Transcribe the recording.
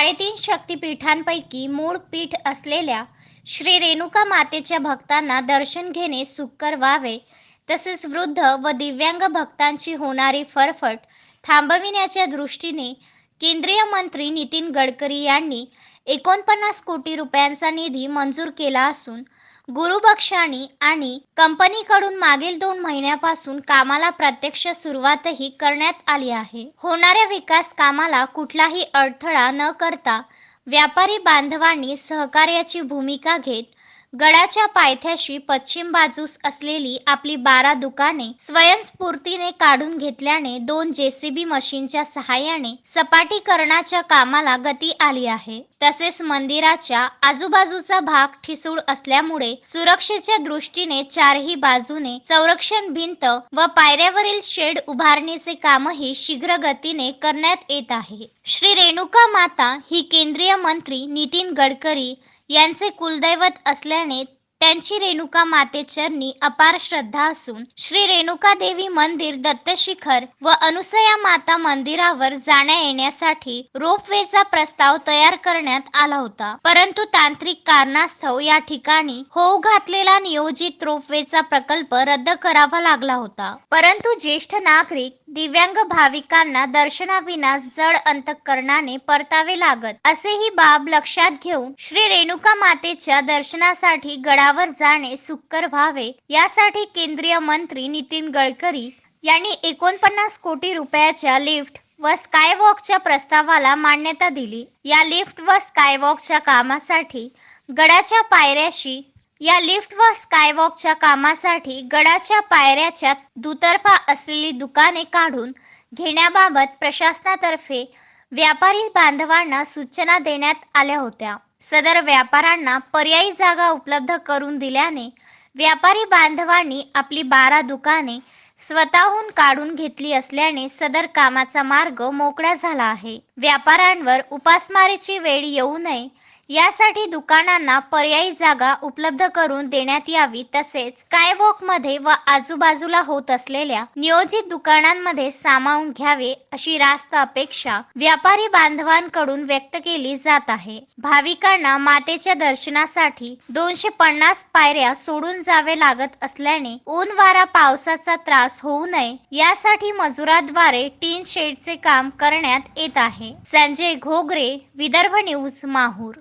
साडेतीन शक्तिपीठांपैकी मूळ पीठ असलेल्या श्री रेणुका मातेच्या भक्तांना दर्शन घेणे सुकर व्हावे. तसेच वृद्ध व दिव्यांग भक्तांची होणारी फरफट थांबविण्याच्या दृष्टीने केंद्रीय मंत्री नितीन गडकरी यांनी एकोणपन्नास कोटी रुपयांचा निधी मंजूर केला असून गुरुबक्षाणी आणि कंपनीकडून मागील दोन महिन्यापासून कामाला प्रत्यक्ष सुरुवातही करण्यात आली आहे. होणाऱ्या विकास कामाला कुठलाही अडथळा न करता व्यापारी बांधवांनी सहकार्याची भूमिका घेत गडाच्या पायथ्याशी पश्चिम बाजूस असलेली आपली बारा दुकाने स्वयंस्फूर्तीने काढून घेतल्याने दोन जेसीबी मशीनच्या सहाय्याने सपाटीकरणाच्या कामाला गती आली आहे. तसेच मंदिराच्या आजूबाजूचा भाग ठिसूळ असल्यामुळे सुरक्षेच्या दृष्टीने चारही बाजूने संरक्षण भिंत व पायऱ्यावरील शेड उभारणीचे कामही शीघ्र गतीने करण्यात येत आहे. श्री रेणुका माता ही केंद्रीय मंत्री नितीन गडकरी यांचे कुलदैवत असल्याने त्यांची रेणुका मातेचरणी अपार श्रद्धा असून श्री रेणुका देवी मंदिर दत्तशिखर व अनुसया माता मंदिरावर जाण्या येण्यासाठी रोपवेचा प्रस्ताव तयार करण्यात आला होता. परंतु तांत्रिक कारणास्तव या ठिकाणी होऊ घातलेला नियोजित रोपवेचा प्रकल्प रद्द करावा लागला होता. परंतु ज्येष्ठ नागरिक दिव्यांग भाविकांना दर्शनाविनास जड अंतकरणाने परतावे लागत. असे ही बाब लक्षात घेऊन श्री रेणुका मातेच्या दर्शनासाठी गडावर जाणे सुकर व्हावे यासाठी केंद्रीय मंत्री नितीन गडकरी यांनी एकोणपन्नास कोटी रुपयाच्या लिफ्ट व स्कायवॉकच्या प्रस्तावाला मान्यता दिली. या लिफ्ट व स्कायवॉकच्या कामासाठी गडाच्या पायऱ्याशी या लिफ्ट व स्कायवॉकच्या कामासाठी गडाच्या पायऱ्याच्या दुतर्फा असलेली दुकाने काढून घेण्याबाबत प्रशासनातर्फे व्यापारी बांधवांना सूचना देण्यात आल्या होत्या. सदर व्यापाऱ्यांना पर्यायी जागा उपलब्ध करून दिल्याने व्यापारी बांधवांनी आपली बारा दुकाने स्वतःहून काढून घेतली असल्याने सदर कामाचा मार्ग मोकळा झाला आहे. व्यापाऱ्यांवर उपासमारीची वेळ येऊ नये यासाठी दुकानांना पर्यायी जागा उपलब्ध करून देण्यात यावी तसेच स्कायवॉकमध्ये व आजूबाजूला होत असलेल्या नियोजित दुकानांमध्ये सामावून घ्यावे अशी रास्त अपेक्षा व्यापारी बांधवांकडून व्यक्त केली जात आहे. भाविकांना मातेच्या दर्शनासाठी दोनशे पन्नास पायऱ्या सोडून जावे लागत असल्याने ऊन वारा पावसाचा त्रास होऊ नये यासाठी मजुराद्वारे टीन शेडचे काम करण्यात येत आहे. संजय घोगरे विदर्भ न्यूज माहूर.